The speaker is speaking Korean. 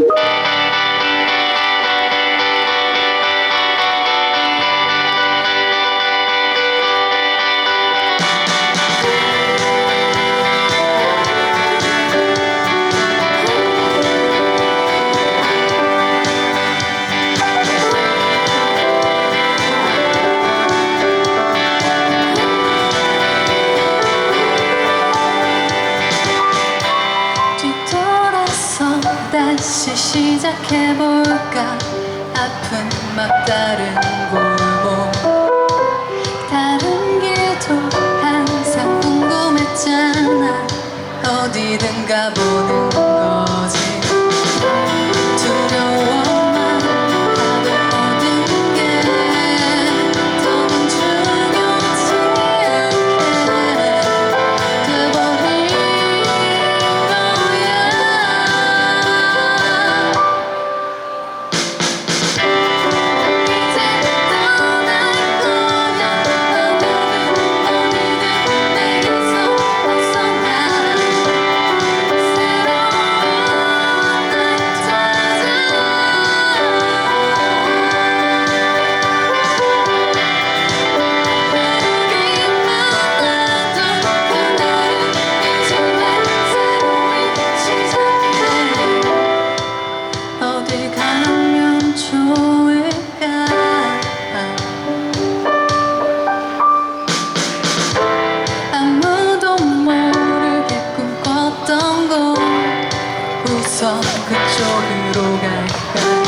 you. 다시 시작해볼까? 아픈 막다른 골목. 다른 길도 항상 궁금했잖아. 어디든 가보는 都该。感